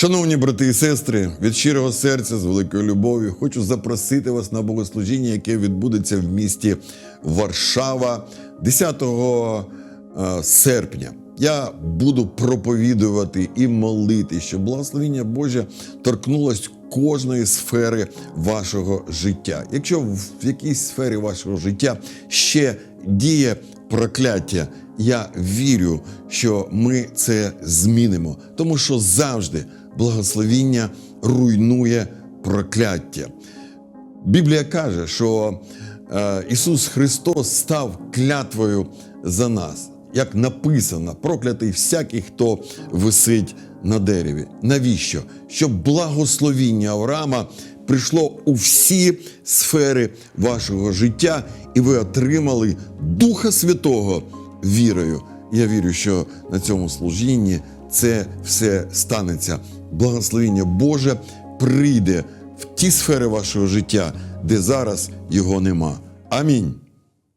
Шановні брати і сестри, від щирого серця з великою любов'ю хочу запросити вас на богослужіння, яке відбудеться в місті Варшава 10 е, серпня. Я буду проповідувати і молити, щоб благословіння Боже торкнулось кожної сфери вашого життя. Якщо в якійсь сфері вашого життя ще діє прокляття, я вірю, що ми це змінимо, тому що завжди благословіння руйнує прокляття. Біблія каже, що е, Ісус Христос став клятвою за нас. Як написано, проклятий всякий, хто висить на дереві. Навіщо? Щоб благословіння Авраама прийшло у всі сфери вашого життя, і ви отримали Духа Святого вірою. Я вірю, що на цьому служінні це все станеться. Благословіння Боже прийде в ті сфери вашого життя, де зараз його нема. Амінь.